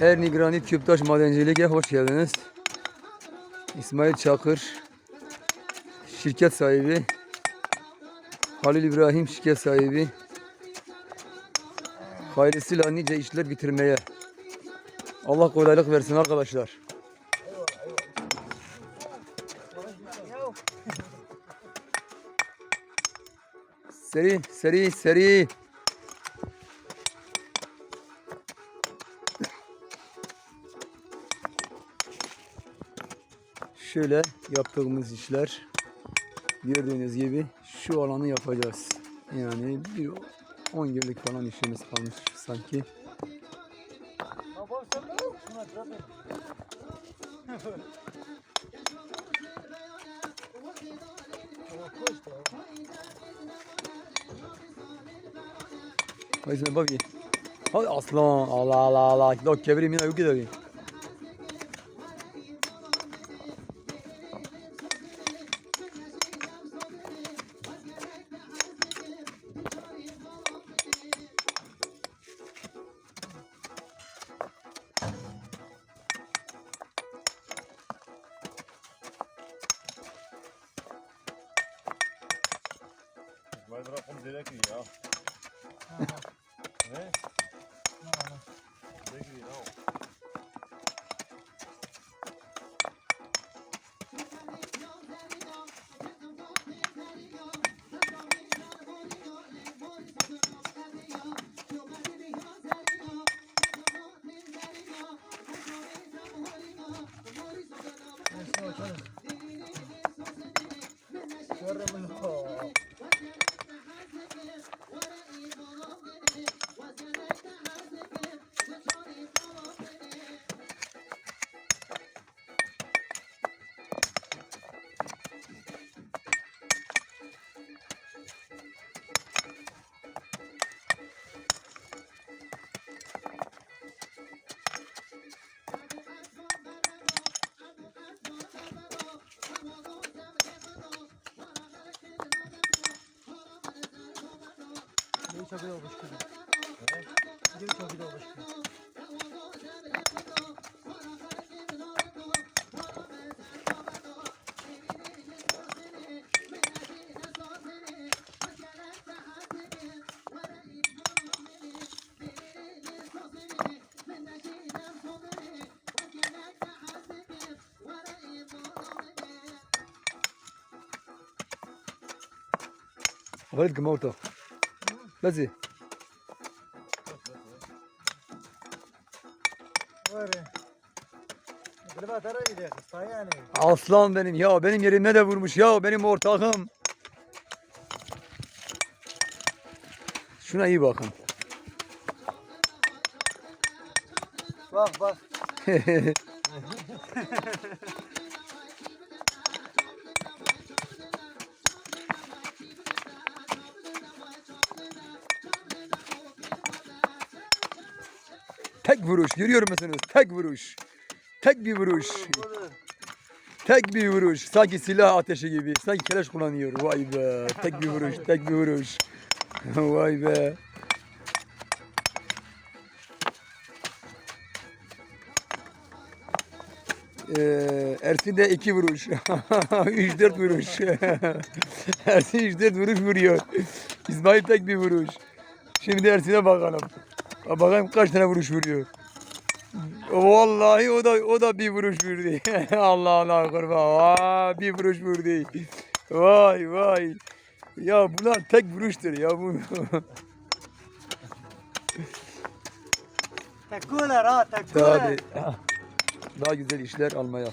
Erni Granit Küptaş Madencilik'e hoş geldiniz. İsmail Çakır, şirket sahibi. Halil İbrahim şirket sahibi. Hayırlısıyla nice işler bitirmeye. Allah kolaylık versin arkadaşlar. Seri, seri, seri. Şöyle yaptığımız işler gördüğünüz gibi şu alanı yapacağız. Yani bir 10 günlük falan işimiz kalmış sanki. Haydi babi. Hadi aslan. Allah Allah Allah. Lo kebri mina yuki da İsmail bırakın direkt iyi ya. ne? Direkt iyi ya. غريت موته Lazi. Aslan benim ya benim yerimde de vurmuş ya benim ortağım. Şuna iyi bakın. Bak bak. Tek vuruş görüyor musunuz? Tek vuruş. Tek bir vuruş. Tek bir vuruş. Sanki silah ateşi gibi. Sanki keleş kullanıyor. Vay be. Tek bir vuruş. Tek bir vuruş. Vay be. Ee, Ersin de iki vuruş. üç dört vuruş. Ersin üç dört vuruş vuruyor. İsmail tek bir vuruş. Şimdi Ersin'e bakalım. Bakayım kaç tane vuruş vuruyor. Vallahi o da o da bir vuruş vurdu. Allah Allah kurban. Aa, bir vuruş vurdu. Vay vay. Ya bunlar tek vuruştur ya bu. Tekkuler ha tekkuler. Tabii. Daha güzel işler almaya.